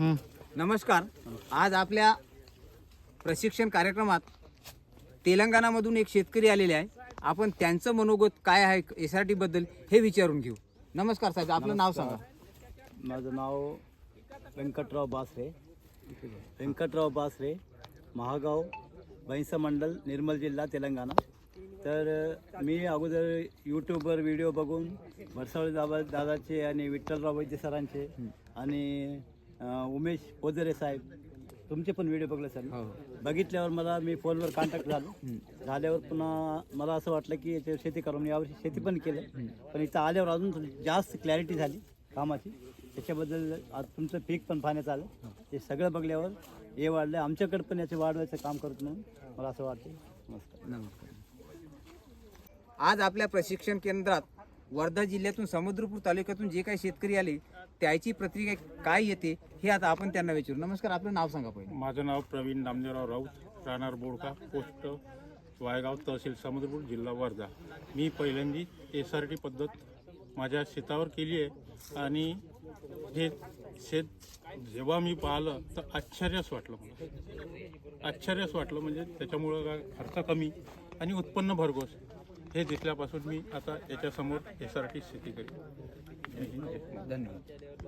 नमस्कार. आज आपल्या प्रशिक्षण कार्यक्रमात तेलंगणामधून एक शेतकरी आलेले आहे. आपण त्यांचं मनोगत काय आहे एस आर टी बद्दल हे विचारून घेऊ. नमस्कार साहेब आपलं नाव सांगा. माझं नाव व्यंकटराव बासरे. व्यंकटराव बासरे महागाव भैंसा मंडल निर्मल जिल्हा तेलंगणा. तर मी अगोदर यूट्यूबवर व्हिडिओ बघून भरसावळे दादा दादाचे आणि विठ्ठलराव वैद्य सरांचे आणि उमेश पोदरे साहेब तुमचे पण व्हिडिओ बघले सर हो. बघितल्यावर मला मी फोनवर कॉन्टॅक्ट झालो. झाल्यावर पुन्हा मला असं वाटलं की याच्यावर शेती करून यावर्षी शेती पण केलं. पण इथं आल्यावर अजून जास्त क्लॅरिटी झाली कामाची. त्याच्याबद्दल आज तुमचं पीक पण पाहण्यात आलं. ते सगळं बघल्यावर हे वाढलं. आमच्याकडे पण याचे वाढवायचं काम करत म्हणून मला असं वाटतं नमस्कार नमस्कार. आज आपल्या प्रशिक्षण केंद्रात वर्धा जिल्ह्यातून समुद्रपूर तालुक्यातून जे काही शेतकरी आले त्याची प्रतिक्रिया काय येते हे आता आपण त्यांना विचारू. नमस्कार आपलं नाव सांगा पहिले. माझं नाव प्रवीण नामदेवराव राऊत राहणार बोडका पोस्ट वायगाव तहसील समुद्रपूर जिल्हा वर्धा. मी पहिल्यांदी एस आर टी पद्धत माझ्या शेतावर केली आहे आणि हे शेत जेव्हा मी पाहिलं तर आश्चर्यच वाटलं मला. आश्चर्यच वाटलं म्हणजे त्याच्यामुळं काय खर्च कमी आणि उत्पन्न भरघोस. हे दिसल्यापासून मी आता याच्यासमोर एस आर टी शेती करेन धन्यवाद.